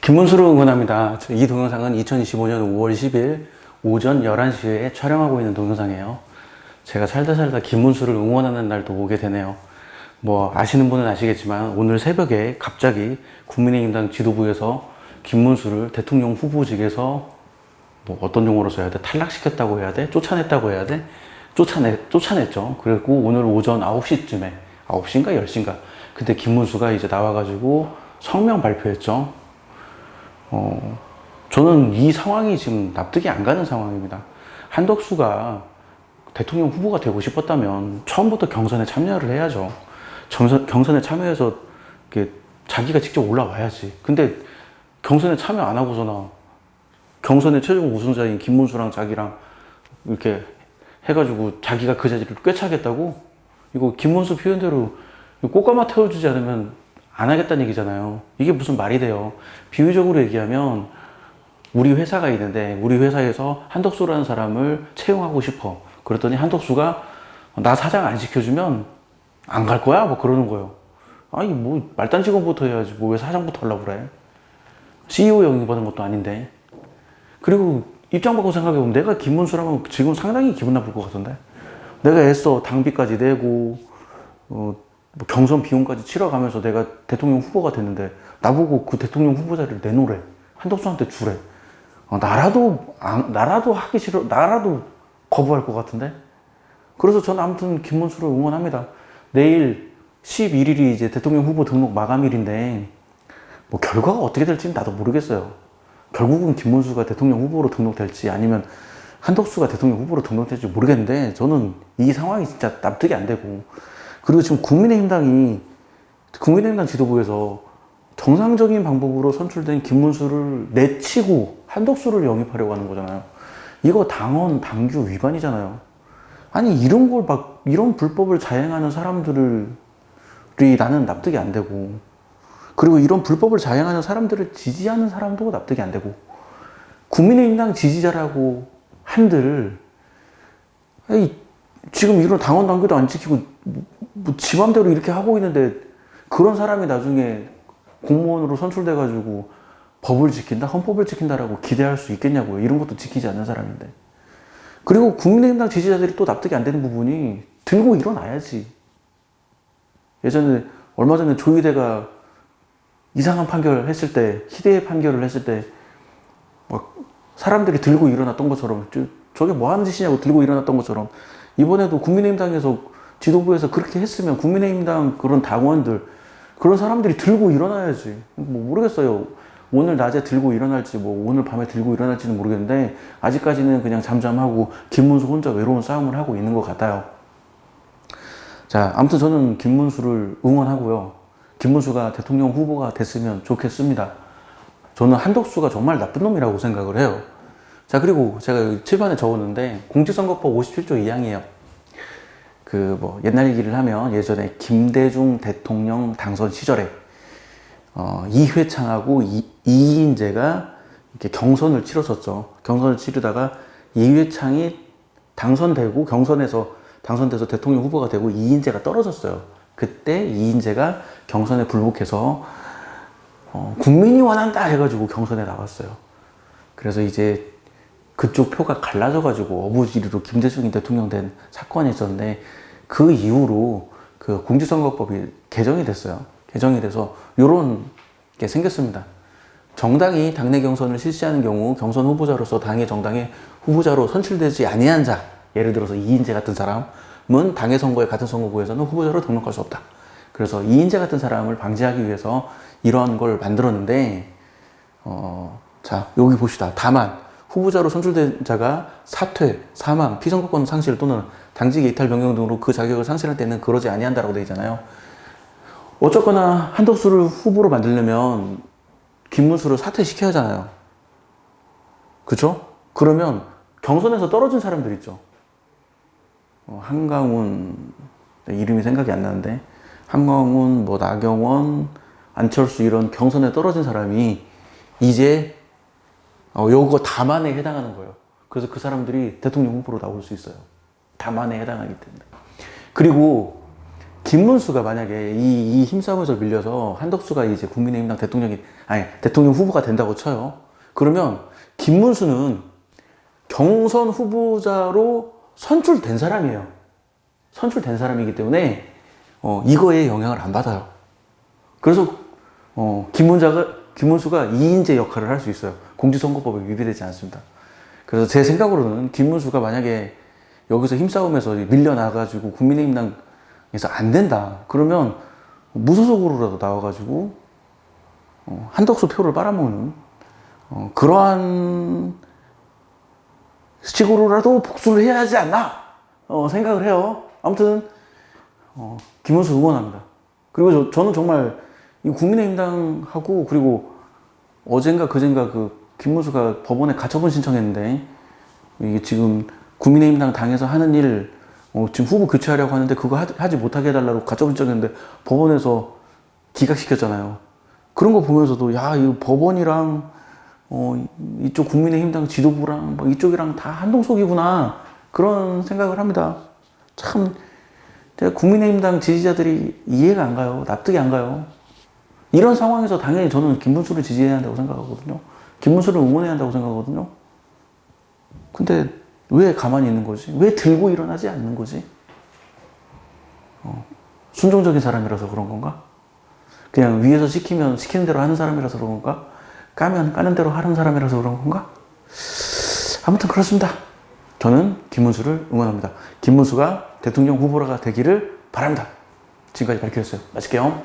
김문수를 응원합니다. 저이 동영상은 2025년 5월 10일 오전 11시에 촬영하고 있는 동영상이에요. 제가 살다 살다 김문수를 응원하는 날도 오게 되네요. 뭐 아시는 분은 아시겠지만 오늘 새벽에 갑자기 국민의힘당 지도부에서 김문수를 대통령 후보직에서 뭐 어떤 용어로 써야 돼? 탈락시켰다고 해야 돼? 쫓아냈다고 해야 돼? 쫓아내, 쫓아냈죠. 그리고 오늘 오전 9시쯤에, 9시인가 10시인가. 그때 김문수가 이제 나와가지고 성명 발표했죠. 어, 저는 이 상황이 지금 납득이 안 가는 상황입니다. 한덕수가 대통령 후보가 되고 싶었다면 처음부터 경선에 참여를 해야죠. 경선, 경선에 참여해서 자기가 직접 올라와야지. 근데 경선에 참여 안 하고서나 경선의 최종 우승자인 김문수랑 자기랑 이렇게 해가지고 자기가 그 자리를 꿰차겠다고? 이거 김문수 표현대로 꽃가마 태워주지 않으면 안 하겠다는 얘기잖아요. 이게 무슨 말이 돼요. 비유적으로 얘기하면 우리 회사가 있는데 우리 회사에서 한덕수라는 사람을 채용하고 싶어. 그랬더니 한덕수가 나 사장 안 시켜주면 안 갈 거야? 뭐 그러는 거예요. 아니 뭐 말단 직원부터 해야지 뭐 왜 사장부터 하려고 그래? CEO 영입 받은 것도 아닌데. 그리고 입장 바꿔 생각해보면 내가 김문수라면 지금 상당히 기분 나쁠 것 같은데. 내가 애써 당비까지 내고 어, 뭐 경선 비용까지 치러가면서 내가 대통령 후보가 됐는데 나보고 그 대통령 후보 자리를 내놓으래. 한덕수한테 주래. 어, 나라도 안- 나라도 하기 싫어. 나라도 거부할 것 같은데. 그래서 저는 아무튼 김문수를 응원합니다. 내일 11일이 이제 대통령 후보 등록 마감일인데 뭐 결과가 어떻게 될지는 나도 모르겠어요. 결국은 김문수가 대통령 후보로 등록될지 아니면 한덕수가 대통령 후보로 등록될지 모르겠는데 저는 이 상황이 진짜 납득이 안 되고 그리고 지금 국민의힘당이 국민의힘당 지도부에서 정상적인 방법으로 선출된 김문수를 내치고 한덕수를 영입하려고 하는 거잖아요. 이거 당원 당규 위반이잖아요. 아니 이런 걸 막 이런 불법을 자행하는 사람들이 나는 납득이 안 되고 그리고 이런 불법을 자행하는 사람들을 지지하는 사람도 납득이 안 되고 국민의힘당 지지자라고 한들 지금 이런 당원 당규도 안 지키고 뭐, 뭐 지맘대로 이렇게 하고 있는데 그런 사람이 나중에 공무원으로 선출돼 가지고 법을 지킨다? 헌법을 지킨다라고 기대할 수 있겠냐고요. 이런 것도 지키지 않는 사람인데. 그리고 국민의힘당 지지자들이 또 납득이 안 되는 부분이 들고 일어나야지. 예전에 얼마 전에 조희대가 이상한 판결을 했을 때, 희대의 판결을 했을 때, 막 사람들이 들고 일어났던 것처럼, 저, 저게 뭐 하는 짓이냐고 들고 일어났던 것처럼, 이번에도 국민의힘당에서 지도부에서 그렇게 했으면 국민의힘당 그런 당원들, 그런 사람들이 들고 일어나야지. 뭐 모르겠어요. 오늘 낮에 들고 일어날지, 뭐 오늘 밤에 들고 일어날지는 모르겠는데, 아직까지는 그냥 잠잠하고 김문수 혼자 외로운 싸움을 하고 있는 것 같아요. 자, 아무튼 저는 김문수를 응원하고요. 김문수가 대통령 후보가 됐으면 좋겠습니다. 저는 한덕수가 정말 나쁜 놈이라고 생각을 해요. 자, 그리고 제가 여기 칠판에 적었는데, 공직선거법 57조 2항이에요. 그, 뭐, 옛날 얘기를 하면 예전에 김대중 대통령 당선 시절에, 어, 이회창하고 이, 이인재가 이렇게 경선을 치렀었죠. 경선을 치르다가 이회창이 당선되고 경선에서 당선돼서 대통령 후보가 되고 이인재가 떨어졌어요. 그때 이인재가 경선에 불복해서 어, 국민이 원한다 해가지고 경선에 나왔어요. 그래서 이제 그쪽 표가 갈라져가지고 어부지리로 김대중이 대통령 된 사건이 있었는데 그 이후로 그 공직선거법이 개정이 됐어요. 개정이 돼서 요런 게 생겼습니다. 정당이 당내 경선을 실시하는 경우 경선 후보자로서 당의 정당의 후보자로 선출되지 아니한 자, 예를 들어서 이인재 같은 사람은 당의 선거에 같은 선거구에서는 후보자로 등록할 수 없다. 그래서 이인재 같은 사람을 방지하기 위해서 이러한 걸 만들었는데, 어, 자, 여기 봅시다. 다만, 후보자로 선출된 자가 사퇴, 사망, 피선거권 상실 또는 당직 이탈 변경 등으로 그 자격을 상실할 때는 그러지 아니한다라고 되어 있잖아요. 어쨌거나 한덕수를 후보로 만들려면 김문수를 사퇴시켜야 하잖아요. 그쵸? 그러면 경선에서 떨어진 사람들 있죠. 어, 한강훈 네, 이름이 생각이 안 나는데 한강훈, 뭐 나경원, 안철수 이런 경선에 떨어진 사람이 이제 어, 요거 다만에 해당하는 거예요. 그래서 그 사람들이 대통령 후보로 나올 수 있어요. 다만에 해당하기 때문에. 그리고 김문수가 만약에 이, 이 힘싸움에서 밀려서 한덕수가 이제 국민의힘당 대통령이 아니 대통령 후보가 된다고 쳐요. 그러면 김문수는 경선 후보자로 선출된 사람이에요. 선출된 사람이기 때문에 어, 이거에 영향을 안 받아요. 그래서 어, 김문자가 김문수가 2인제 역할을 할 수 있어요. 공직선거법에 위배되지 않습니다. 그래서 제 생각으로는 김문수가 만약에 여기서 힘싸움에서 밀려나가지고 국민의힘당에서 안 된다. 그러면 무소속으로라도 나와가지고 어, 한덕수 표를 빨아먹는 어, 그러한 식으로라도 복수를 해야 하지 않나 어, 생각을 해요. 아무튼 어, 김문수 응원합니다. 그리고 저, 저는 정말 이 국민의힘당하고 그리고 어젠가 그젠가 그 김문수가 법원에 가처분 신청했는데 이게 지금 국민의힘당 당에서 하는 일 어, 지금 후보 교체하려고 하는데 그거 하, 하지 못하게 해달라고 가처분 신청했는데 법원에서 기각시켰잖아요. 그런 거 보면서도 야, 이 법원이랑 어, 이쪽 국민의힘당 지도부랑 뭐 이쪽이랑 다 한동속이구나 그런 생각을 합니다. 참 제가 국민의힘당 지지자들이 이해가 안 가요. 납득이 안 가요. 이런 상황에서 당연히 저는 김문수를 지지해야 한다고 생각하거든요. 김문수를 응원해야 한다고 생각하거든요. 근데 왜 가만히 있는 거지? 왜 들고 일어나지 않는 거지? 어, 순종적인 사람이라서 그런 건가? 그냥 위에서 시키면 시키는 대로 하는 사람이라서 그런 건가? 까면 까는 대로 하는 사람이라서 그런 건가? 아무튼 그렇습니다. 저는 김문수를 응원합니다. 김문수가 대통령 후보가 되기를 바랍니다. 지금까지 밝혀졌어요. 마칠게요.